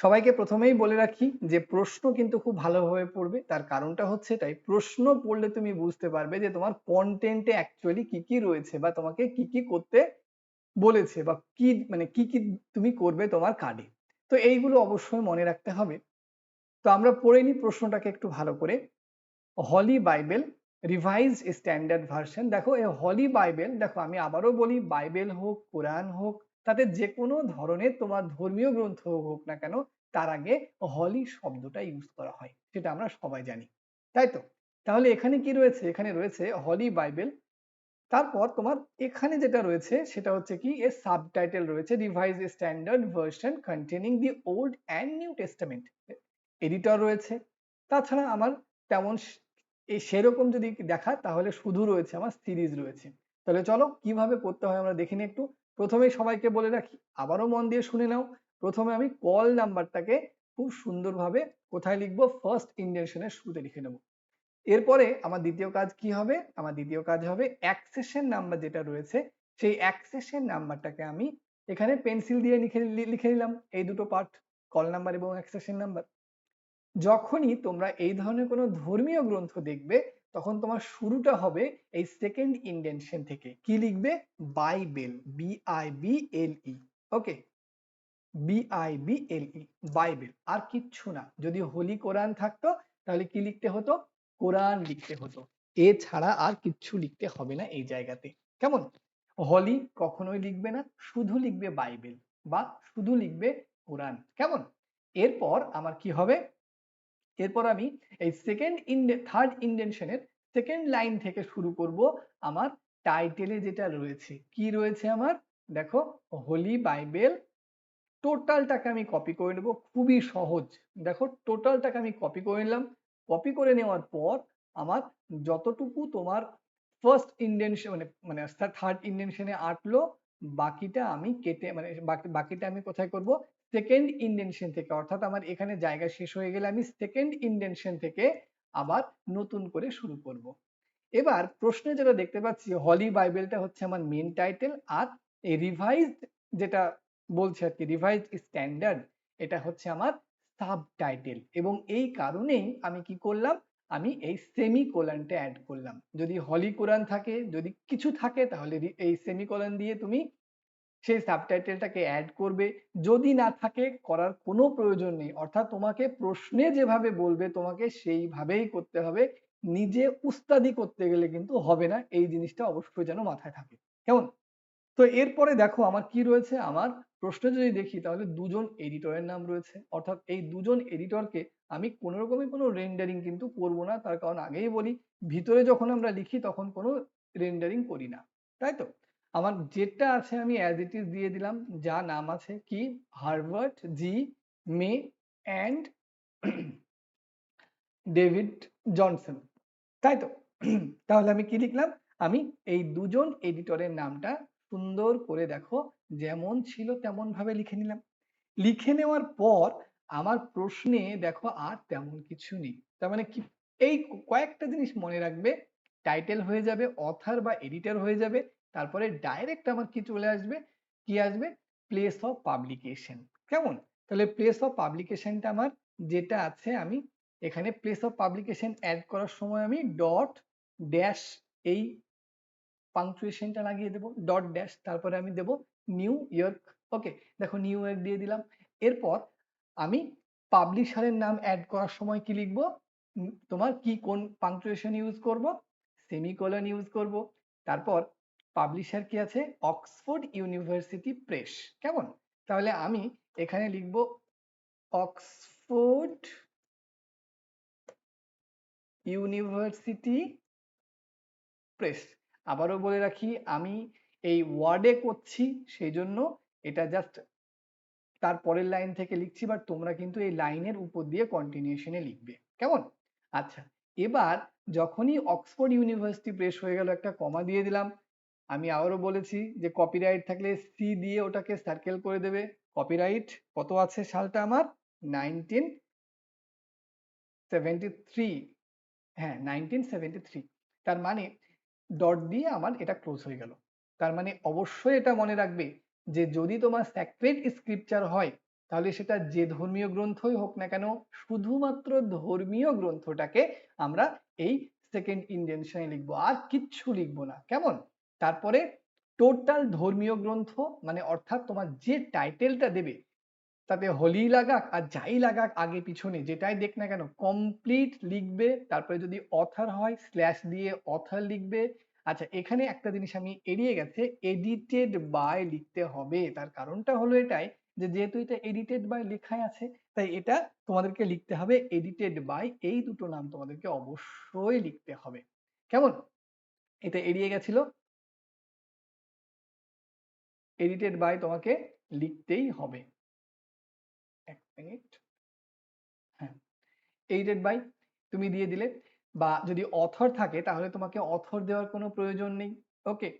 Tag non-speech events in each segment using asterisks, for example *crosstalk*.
সবাইকে প্রথমেই বলে রাখি যে প্রশ্ন কিন্তু খুব ভালোভাবে পড়বে। তার কারণটা হচ্ছে এটাই, প্রশ্ন পড়লে তুমি বুঝতে পারবে যে তোমার কন্টেন্টে অ্যাকচুয়ালি কি কি রয়েছে বা তোমাকে কি কি করতে বলেছে বা কি মানে কি কি তুমি করবে তোমার কার্ডে তো এইগুলো অবশ্যই মনে রাখতে হবে। তো আমরা পড়ে নিই প্রশ্নটাকে একটু ভালো করে। Holy Bible revise standard version দেখো, এই হলি বাইবেল, দেখো আমি আবারও বলি, বাইবেল হোক, কোরআন হোক তাতে যে কোনো ধরনের তোমার ধর্মীয় গ্রন্থ হোক না কেন, তার আগে হলি শব্দটা ইউজ করা হয়, সেটা আমরা সবাই জানি। তাই তো? তাহলে এখানে কি রয়েছে? এখানে রয়েছে হলি বাইবেল। তারপর তোমার এখানে যেটা রয়েছে, সেটা হচ্ছে কি, এর সাবটাইটেল রয়েছে revise standard version containing the old and new testament editor রয়েছে। তাছাড়া আমার তেমন সেরকম যদি দেখা, তাহলে শুধু রয়েছে, আমার সিরিজ রয়েছে। তাহলে চলো, কীভাবে করতে হয় আমরা দেখে নিই একটু। প্রথমে সবাইকে বলে রাখি, আবারও মন দিয়ে শুনে নাও। প্রথমে আমি কল নাম্বারটাকে খুব সুন্দরভাবে কোথায় লিখব? ফার্স্ট ইন্ডেনশনের শুরুতে লিখে নেব। এরপরে আমার দ্বিতীয় কাজ কি হবে? আমার দ্বিতীয় কাজ হবে অ্যাক্সেশন নাম্বার যেটা রয়েছে, সেই অ্যাক্সেশন নাম্বারটাকে আমি এখানে পেন্সিল দিয়ে লিখে লিখে নিলাম। এই দুটো পার্ট কল নাম্বার এবং অ্যাক্সেশন নাম্বার যখনই তোমরা এই ধরনের কোনো ধর্মীয় গ্রন্থ দেখবে তখন তোমার শুরুটা হবে এই সেকেন্ড ইন্ডেনশন থেকে। কি লিখবে? Bible B I B L E okay B I B L E Bible আর কিচ্ছু না। যদি হোলি কোরআন থাকতো, তাহলে কি লিখতে হতো? কোরআন লিখতে হতো। এছাড়া আর কিচ্ছু লিখতে হবে না এই জায়গাতে। কেমন? হলি কখনোই লিখবে না, শুধু লিখবে বাইবেল বা শুধু লিখবে কোরআন কেমন? এরপর আমার কি হবে? এরপর আমি এই সেকেন্ড ইন্ডে থার্ড ইন্ডেনশনের সেকেন্ড লাইন থেকে শুরু করব আমার টাইটেলে যেটা রয়েছে। কি রয়েছে আমার? দেখো হোলি বাইবেল টোটালটাকে আমি কপি করে নেব, খুবই সহজ। দেখো টোটালটাকে আমি কপি করে নিলাম। কপি করে নেওয়ার পর আমার যতটুকু তোমার ফার্স্ট ইন্ডেনশন মানে মানে থার্ড ইন্ডেনশনে আটলো, বাকিটা আমি কেটে মানে বাকিটা আমি কোথায় করব? সেকেন্ড ইন্ডেনশন থেকে, অর্থাৎ আমার এখানে জায়গা শেষ হয়ে গেলে আমি সেকেন্ড ইন্ডেনশন থেকে আবার নতুন করে শুরু করব। এবার প্রশ্নে যেটা দেখতে পাচ্ছি হলি বাইবেলটা হচ্ছে আমার মেন টাইটেল আর এই রিভাইজড যেটা বলছে আর কি রিভাইজড স্ট্যান্ডার্ড এটা হচ্ছে আমার সাব টাইটেল এবং এই কারণেই আমি কি করলাম? আমি এই সেমি কোলানটা অ্যাড করলাম। যদি হলি কোরআন থাকে, যদি কিছু থাকে তাহলে এই সেমি কোলান দিয়ে তুমি সেই সাবটাইটেলটাকে অ্যাড করবে। যদি না থাকে, করার কোনো প্রয়োজন নেই। অর্থাৎ তোমাকে প্রশ্নে যেভাবে বলবে, তোমাকে সেইভাবেই করতে হবে। নিজে উস্তাদি করতে গেলে কিন্তু হবে না। এই জিনিসটা অবশ্যই যেন মাথায় থাকে। কেমন? তো এরপরে দেখো, আমার কি রয়েছে? আমার প্রশ্ন যদি দেখি, তাহলে দুজন এডিটরের নাম রয়েছে। অর্থাৎ এই দুজন এডিটরকে আমি কোনো রকমই কোনো রেন্ডারিং কিন্তু করব না। তার কারণ আগেই বলি, ভিতরে যখন আমরা লিখি, তখন কোনো রেন্ডারিং করি না। তাই তো? আমার যেটা আছে আমি অ্যাজ ইট ইজ দিয়ে দিলাম, যা নাম আছে কি? Harvard G May and David Johnson. তাই তো? তাহলে আমি কি লিখলাম? আমি এই দুজন এডিটরের নামটা সুন্দর করে দেখো, যেমন ছিল তেমন ভাবে লিখে নিলাম। লিখে নেওয়ার পর আমার প্রশ্নে দেখো আর তেমন কিছু নেই। তার মানে কি? এই কয়েকটা জিনিস মনে রাখবে টাইটেল হয়ে যাবে অথার বা এডিটর হয়ে যাবে তারপরে ডাইরেক্ট আমার কি চলে আসবে? কি আসবে? প্লেস অফ পাবলিকেশন কেমন? তাহলে প্লেস অফ পাবলিকেশনটা আমার যেটা আছে আমি এখানে প্লেস অফ পাবলিকেশন অ্যাড করার সময় আমি ডট ড্যাশ এই পাংচুয়েশনটা লাগিয়ে দেবো। ডট ড্যাশ তারপরে আমি দেব নিউ ইয়র্ক ওকে দেখো নিউ ইয়র্ক দিয়ে দিলাম। এরপর আমি পাবলিশারের নাম অ্যাড করার সময় কি লিখব? তোমার কি কোন পাংচুয়েশন ইউজ করব? সেমিকোলন ইউজ করব। তারপর পাবলিশার কি আছে? অক্সফোর্ড ইউনিভার্সিটি প্রেস কেমন? তাহলে আমি এখানে লিখব অক্সফোর্ড ইউনিভার্সিটি প্রেস আবারও বলে রাখি, আমি এই ওয়ার্ডে করছি সেই জন্য এটা জাস্ট তার পরের লাইন থেকে লিখছি বাট তোমরা কিন্তু এই লাইনের উপর দিয়ে কন্টিনিউশনে লিখবে। কেমন? আচ্ছা এবার যখনই অক্সফোর্ড ইউনিভার্সিটি প্রেস হয়ে গেল, একটা কমা দিয়ে দিলাম। আমি আবারও বলেছি যে কপিরাইট থাকলে সি দিয়ে ওটাকে সার্কেল করে দেবে। কপিরাইট কত আছে সালটা আমার? নাইনটিন হ্যাঁ নাইনটিন তার মানে ডট দিয়ে আমার এটা ক্লোজ হয়ে গেল। তার মানে অবশ্যই এটা মনে রাখবে যে যদি তোমার স্যাক্রেট স্ক্রিপচার হয়, তাহলে সেটা যে ধর্মীয় গ্রন্থই হোক না কেন, শুধুমাত্র ধর্মীয় গ্রন্থটাকে আমরা এই সেকেন্ড ইন্ডেনশনে লিখব। আর কিচ্ছু লিখব না। কেমন? তারপরে টোটাল ধর্মীয় গ্রন্থ মানে অর্থাৎ তোমার যে টাইটেলটা দেবে, তাতে হোলি লাগাক আর যাই লাগাক আগে পিছনে, যেটাই দেখ না কেন কমপ্লিট লিখবে, তারপরে যদি অথার হয় স্ল্যাশ দিয়ে অথার লিখবে। আচ্ছা এখানে একটা জিনিস আমি এড়িয়ে গেছে এডিটেড বাই লিখতে হবে। তার কারণটা হলো এটাই যে যেহেতু এটা এডিটেড বাই লেখাই আছে, তাই এটা তোমাদেরকে লিখতে হবে এডিটেড বাই এই দুটো নাম তোমাদেরকে অবশ্যই লিখতে হবে। কেমন? এটা এড়িয়ে গেছিল। এডিটেড বাই তোমাকে লিখতেই হবে। এক মিনিট হ্যাঁ এডিটেড বাই তুমি দিয়ে দিলে বা যদি অথর থাকে তাহলে তোমাকে অথর দেওয়ার কোনো প্রয়োজন নেই। ওকে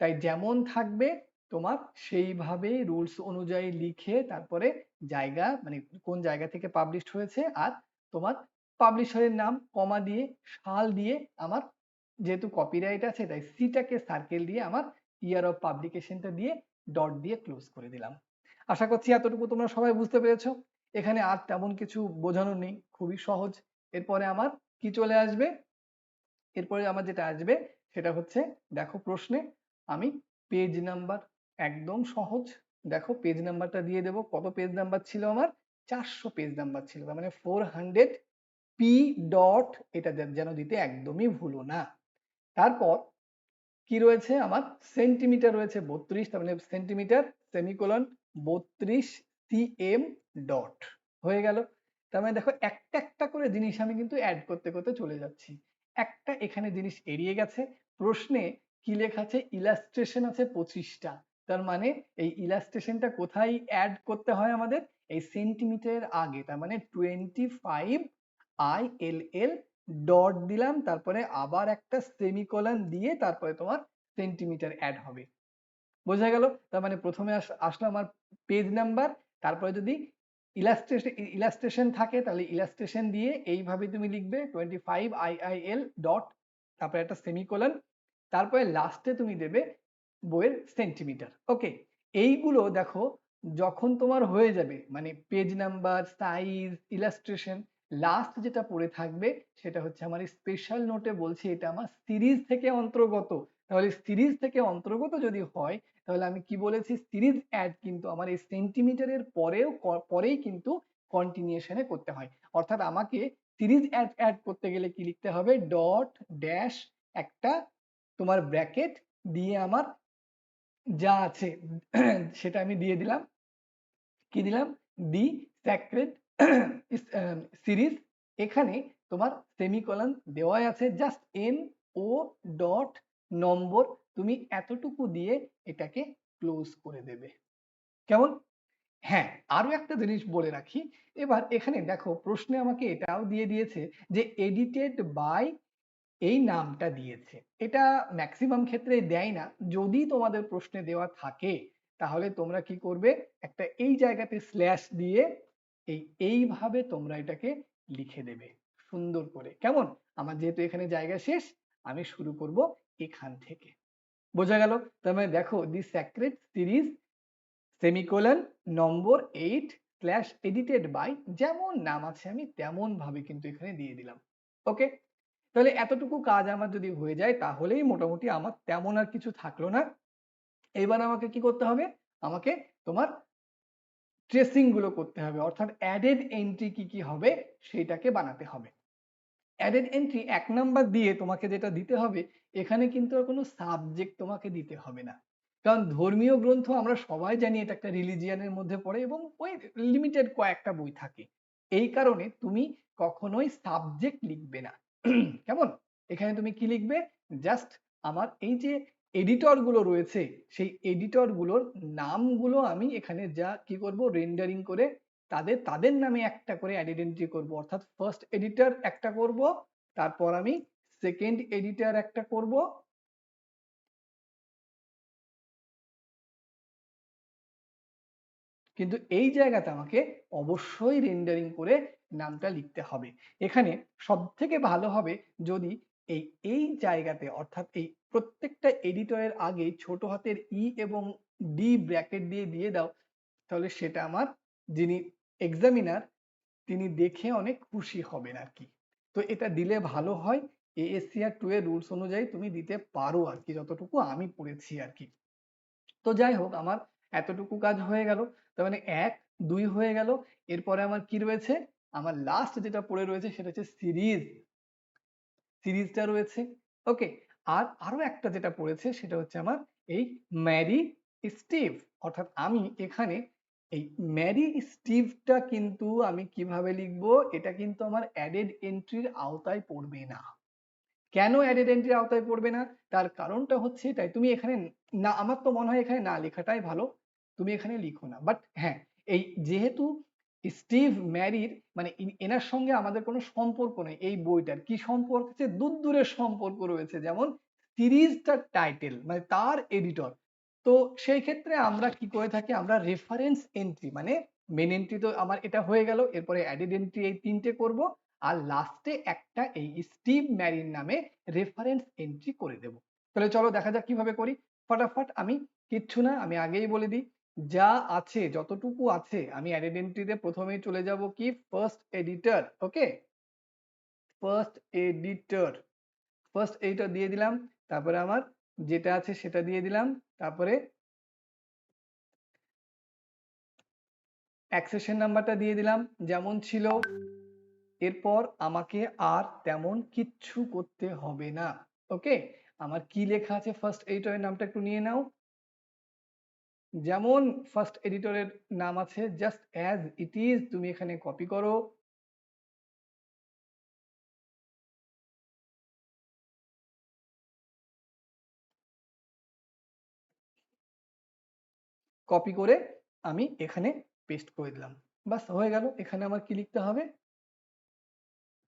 তাই যেমন থাকবে তোমার সেইভাবেই রুলস অনুযায়ী লিখে তারপরে জায়গা মানে কোন জায়গা থেকে পাবলিশড হয়েছে আর তোমার পাবলিশারের নাম কমা দিয়ে, সাল দিয়ে আমার যেহেতু কপিরাইট আছে তাই সিটাকে সার্কেল দিয়ে আমার ইয়ার অফ পাবলিকেশনটা দিয়ে ডট দিয়ে ক্লোজ করে দিলাম। আশা করছি এতটুকু তোমরা সবাই বুঝতে পেরেছ। এখানে আর তেমন কিছু বোঝানোর নেই, খুবই সহজ। এরপরে আমার কি চলে আসবে? এরপরে আমার যেটা আসবে সেটা হচ্ছে, দেখো প্রশ্নে, আমি পেজ নাম্বার একদম সহজ। দেখো পেজ নাম্বারটা দিয়ে দেবো। কত পেজ নাম্বার ছিল আমার? চারশো পেজ নাম্বার ছিল। মানে ফোর হান্ড্রেড পি ডট এটা যেন দিতে একদমই ভুলো না। তারপর কি রয়েছে আমার? সেন্টিমিটার রয়েছে বত্রিশ, তার মানে সেন্টিমিটার, সেমিকোলন, বত্রিশ, সিএম ডট। হয়ে গেল। তার মানে দেখো, একটা একটা করে জিনিস আমি কিন্তু অ্যাড করতে করতে চলে যাচ্ছি। একটা এখানে জিনিস এড়িয়ে গেছে। প্রশ্নে কি লেখা আছে? ইলাস্ট্রেশন আছে পঁচিশটা। তার মানে এই ইলাস্ট্রেশনটা কোথায় অ্যাড করতে হয় আমাদের? এই সেন্টিমিটারের আগে, তার মানে twenty five I L L dot দিলাম, তারপরে আবার একটা সেমিকোলন দিয়ে তারপরে তোমার সেন্টিমিটার অ্যাড হবে। বোঝা গেল? তার মানে প্রথমে আসলো আমার পেজ নাম্বার তারপরে যদি ইলাস্ট্রেশন ইলাস্ট্রেশন থাকে তাহলে ইলাস্ট্রেশন দিয়ে এইভাবে তুমি লিখবে twenty five I I L dot তারপরে একটা সেমিকোলন তারপরে লাস্টে তুমি দেবে বইয়ের সেন্টিমিটার ওকে এইগুলো দেখো, যখন তোমার হয়ে যাবে মানে page number size illustration last যেটা পড়ে থাকবে, সেটা হচ্ছে আমার স্পেশাল নোটে বলছি, এটা আমার সিরিজ থেকে অন্তর্গত। তাহলে সিরিজ থেকে অন্তর্গত যদি হয়, তাহলে আমি কি বলেছি? সিরিজ অ্যাড কিন্তু আমার এই সেন্টিমিটারের পরেও পরেই কিন্তু কন্টিনিউশনে করতে হয়। অর্থাৎ আমাকে সিরিজ অ্যাড অ্যাড করতে গেলে কি লিখতে হবে? ডট ড্যাশ একটা তোমার ব্র্যাকেট দিয়ে আমার যা আছে, সেটা আমি দিয়ে দিলাম। কি দিলাম? দি স্যাক্রেড সিরিজ এখানে তোমার সেমিকলন দেওয়াই আছে। Just N O dot number তুমি এতটুকু দিয়ে এটাকে ক্লোজ করে দেবে। কেমন? হ্যাঁ আরও একটা জিনিস বলে রাখি। এবার এখানে দেখো, প্রশ্নে আমাকে এটাও দিয়ে দিয়েছে যে এডিটেড বাই এই নামটা দিয়েছে। এটা ম্যাক্সিমাম ক্ষেত্রে দেয় না। যদি তোমাদের প্রশ্নে দেওয়া থাকে, তাহলে তোমরা কি করবে? একটা এই জায়গাতে স্ল্যাশ দিয়ে এই, এইভাবে তোমরা এটাকে লিখে দেবে। সুন্দর করে। কেমন? আমার যেহেতু এখানে জায়গা শেষ, আমি শুরু করব এখান থেকে। বোঝা গেল? তার মানে দেখো the sacred series semicolon number eight slash edited by যেমন নাম আছে আমি তেমন ভাবে কিন্তু এখানে দিয়ে দিলাম। ওকে তাহলে এতটুকু কাজ আমার যদি হয়ে যায়, তাহলেই মোটামুটি আমার তেমন আর কিছু থাকল না। এবার আমাকে কি করতে হবে? আমাকে তোমার ট্রেসিংগুলো করতে হবে। অর্থাৎ অ্যাডেড এন্ট্রি কি কি হবে সেটাকে বানাতে হবে। অ্যাডেড এন্ট্রি এক নাম্বার দিয়ে তোমাকে যেটা দিতে হবে, এখানে কিন্তু আর কোনো সাবজেক্ট তোমাকে দিতে হবে না। কারণ ধর্মীয় গ্রন্থ আমরা সবাই জানি এটা একটা রিলিজিয়ানের মধ্যে পড়ে এবং ওই লিমিটেড কয়েকটা বই থাকে। এই কারণে তুমি কখনোই সাবজেক্ট লিখবে না। *clears throat* কেমন? এখানে তুমি কি লিখবে? জাস্ট আমার এই যে এডিটরগুলো রয়েছে, সেই এডিটরগুলোর নামগুলো আমি এখানে যা কি করব রেন্ডারিং করে তাদের তাদের নামে একটা করে আইডেন্টি করব। অর্থাৎ ফার্স্ট এডিটর একটা করব, তারপর আমি সেকেন্ড এডিটর একটা করব। কিন্তু এই জায়গাতে আমাকে অবশ্যই রেন্ডারিং করে নামটা লিখতে হবে। এখানে সব থেকে ভালো হবে যদি এই এই জায়গাতে অর্থাৎ এই প্রত্যেকটা এডিটরের আগে ছোট হাতের ই এবং ডি ব্র্যাকেট দিয়ে দিয়ে দাও, তাহলে সেটা আমার যিনি এক্সামিনার তিনি দেখে অনেক খুশি হবেন আর কি। তো এটা দিলে ভালো হয় এএসসিআর টু এর রুলস অনুযায়ী তুমি দিতে পারো আর কি, যতটুকু আমি পড়েছি আর কি। তো যাই হোক, আমার এতটুকু কাজ হয়ে গেল, তার মানে এক, দুই হয়ে গেল, এরপরে আমার কি রয়েছে? আমার লাস্ট যেটা পড়ে রয়েছে সেটা হচ্ছে সিরিজ সিরিজটা রয়েছে। ওকে, আর আরও একটা যেটা পড়েছে সেটা হচ্ছে আমার এই ম্যারি স্টিভ। অর্থাৎ আমি এখানে এই ম্যারি স্টিভটা কিন্তু আমি কীভাবে লিখব? এটা কিন্তু আমার অ্যাডেড এন্ট্রির আওতায় পড়বে না। কেন অ্যাডেড এন্ট্রির আওতায় পড়বে না? তার কারণটা হচ্ছে এটাই। তুমি এখানে না, আমার তো মনে হয় এখানে না লেখাটাই ভালো। তুমি এখানে লিখো না। বাট হ্যাঁ এই যেহেতু স্টিভ ম্যারির মানে এনার সঙ্গে আমাদের কোনো সম্পর্ক নেই এই বইটার। কি সম্পর্ক? হচ্ছে দূর দূরের সম্পর্ক রয়েছে। যেমন সিরিজটার টাইটেল মানে তার এডিটর। তো সেই ক্ষেত্রে আমরা কি করে থাকি? আমরা রেফারেন্স এন্ট্রি মানে মেন এন্ট্রি তো আমার এটা হয়ে গেল, এরপরে অ্যাডেড এন্ট্রি এই তিনটে করব, আর লাস্টে একটা এই স্টিভ ম্যারির নামে রেফারেন্স এন্ট্রি করে দেব। তাহলে চলো দেখা যাক কীভাবে করি। ফটাফট আমি কিচ্ছু না, আমি আগেই বলে দিই। যা আছে, যতটুকু আছে, আমি এন্ট্রিতে প্রথমেই চলে যাব কি? First editor okay first editor first editor দিয়ে দিলাম, তারপরে আমার যেটা আছে সেটা দিয়ে দিলাম, তারপরে অ্যাক্সেশন নাম্বারটা দিয়ে দিলাম, যেমন ছিল। এরপর আমাকে আর তেমন কিচ্ছু করতে হবে না ওকে আমার কি লেখা আছে? ফার্স্ট এডিটরের নামটা একটু নিয়ে নাও। যেমন ফার্স্ট এডিটরের নাম আছে জাস্ট অ্যাজ ইট ইজ তুমি এখানে কপি করো। কপি করে আমি এখানে পেস্ট করে দিলাম। বাস, হয়ে গেল। এখানে আমার কি লিখতে হবে?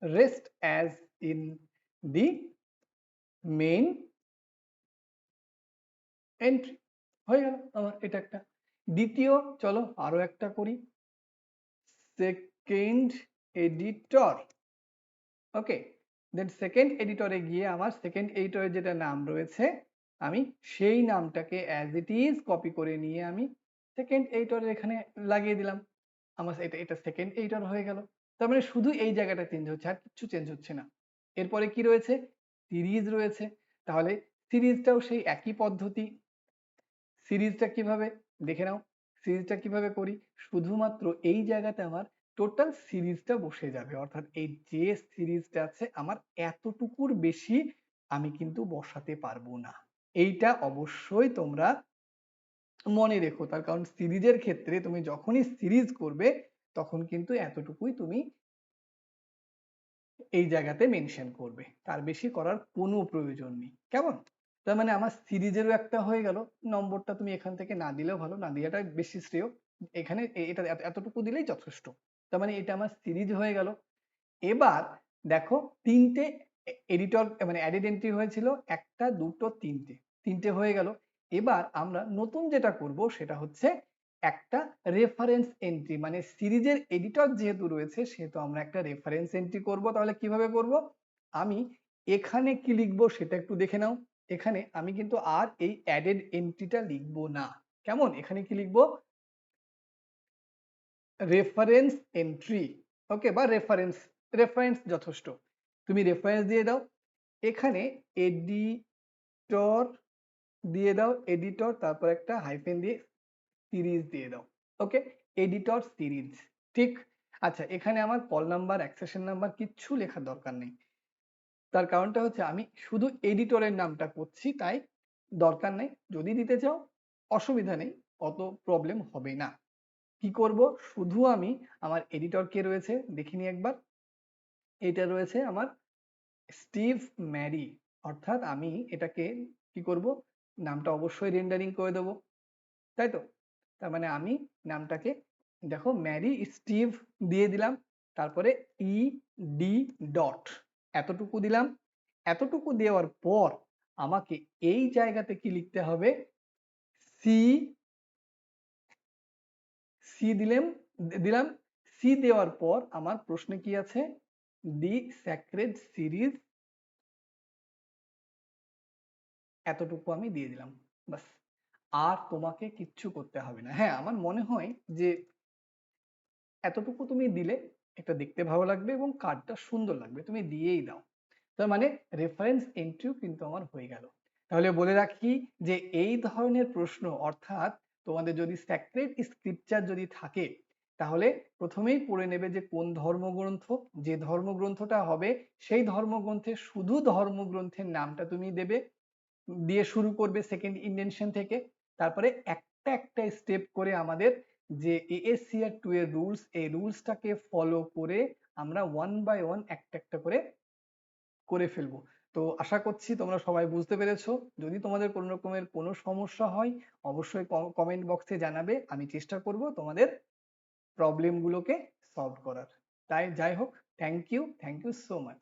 Rest as in the main entry হয়ে গেল আমার এটা একটা। দ্বিতীয়, চলো আরও একটা করি। Second editor. Okay, then second এডিটরে গিয়ে আমার সেকেন্ড এডিটরের যেটা নাম রয়েছে, আমি সেই নামটাকে অ্যাজ ইট ইজ কপি করে নিয়ে আমি সেকেন্ড এডিটরের এখানে লাগিয়ে দিলাম। আমার এটা এটা সেকেন্ড এডিটর হয়ে গেল। তার মানে শুধু এই জায়গাটা চেঞ্জ হচ্ছে, আর কিছু চেঞ্জ হচ্ছে না। এরপরে কি রয়েছে? সিরিজ রয়েছে। তাহলে সিরিজটাও সেই একই পদ্ধতি। সিরিজটা কীভাবে, দেখে নাও, সিরিজটা কীভাবে করি? শুধুমাত্র এই জায়গাতে আমার টোটাল সিরিজটা বসে যাবে। অর্থাৎ এই যে সিরিজটা আছে, আমার এতটুকুর বেশি আমি কিন্তু বসাতে পারব না। এইটা অবশ্যই তোমরা মনে রেখো। তার কারণ সিরিজের ক্ষেত্রে তুমি যখনই সিরিজ করবে, তখন কিন্তু এতটুকুই তুমি এই জায়গাতে মেনশন করবে। তার বেশি করার কোনো প্রয়োজন নেই। কেমন? তার মানে আমার সিরিজেরও একটা হয়ে গেল। নম্বরটা তুমি এখান থেকে না দিলেও ভালো, না দেওয়াটাই বেশি শ্রেয়। এখানে এটা এতটুকু দিলেই যথেষ্ট। তার মানে এটা আমার সিরিজ হয়ে গেল। এবার দেখো তিনটে এডিটর মানে অ্যাডেড এন্ট্রি হয়েছিল, একটা, দুটো, তিনটে। তিনটে হয়ে গেল। এবার আমরা নতুন যেটা করব সেটা হচ্ছে একটা রেফারেন্স এন্ট্রি মানে সিরিজের এডিটর যেহেতু রয়েছে, সেহেতু আমরা একটা রেফারেন্স এন্ট্রি করব। তাহলে কীভাবে করব? আমি এখানে কি লিখব সেটা একটু দেখে নাও। এখানে আমি কিন্তু আর এই অ্যাডেড এন্ট্রিটা লিখব না। কেমন? এখানে কি লিখব? রেফারেন্স এন্ট্রি ওকে বা রেফারেন্স রেফারেন্স যথেষ্ট। তুমি রেফারেন্স দিয়ে দাও। এখানে এডিটর দিয়ে দাও এডিটর তারপর একটা হাইফেন দিয়ে সিরিজ দিয়ে দাও ওকে এডিটর সিরিজ ঠিক? আচ্ছা এখানে আমার কল নাম্বার অ্যাক্সেশন নাম্বার কিচ্ছু লেখার দরকার নেই। তার কারণটা হচ্ছে আমি শুধু এডিটরের নামটা করছি, তাই দরকার নেই। যদি দিতে চাও, অসুবিধা নেই, অত প্রবলেম হবে না। কি করব? শুধু আমি আমার এডিটর কে রয়েছে, দেখিনি একবার। এটা রয়েছে আমার স্টিভ ম্যারি অর্থাৎ আমি এটাকে কি করব? নামটা অবশ্যই রেন্ডারিং করে দেবো। তাই তো? তার মানে আমি নামটাকে, দেখো ম্যারি স্টিভ দিয়ে দিলাম। তারপরে ই ডি ডট এতটুকু দিলাম। এতটুকু দেওয়ার পর আমাকে এই জায়গাতে কি লিখতে হবে? সি সি দিলাম দিলাম। সি দেওয়ার পর আমার প্রশ্নে কি আছে? দি স্যাক্রেড সিরিজ এতটুকু আমি দিয়ে দিলাম। বাস আর তোমাকে কিচ্ছু করতে হবে না। হ্যাঁ আমার মনে হয় যে এতটুকু তুমি দিলে এটা দেখতে ভালো লাগবে এবং কার্ডটা সুন্দর লাগবে, তুমি দিয়েই দাও। তার মানে রেফারেন্স এন্ট্রিও কিন্তু আমার হয়ে গেল। তাহলে বলে রাখি যে এই ধরনের প্রশ্ন অর্থাৎ তোমাদের যদি স্যাক্রেড স্ক্রিপচার যদি থাকে, তাহলে প্রথমেই পড়ে নেবে যে কোন ধর্মগ্রন্থ, যে ধর্মগ্রন্থটা হবে সেই ধর্মগ্রন্থে শুধু ধর্মগ্রন্থের নামটা তুমি দেবে, দিয়ে শুরু করবে সেকেন্ড ইন্টেনশন থেকে। তারপরে একটা একটা স্টেপ করে আমাদের যে এএসসিআর টু এর রুলস এই রুলসটাকে ফলো করে আমরা ওয়ান বাই ওয়ান একটা একটা করে করে ফেলব। তো আশা করছি তোমরা সবাই বুঝতে পেরেছ। যদি তোমাদের কোনো রকমের কোনো সমস্যা হয়, অবশ্যই কমেন্ট বক্সে জানাবে। আমি চেষ্টা করব তোমাদের প্রবলেম গুলোকে সলভ করার। তাই যাই হোক thank you thank you so much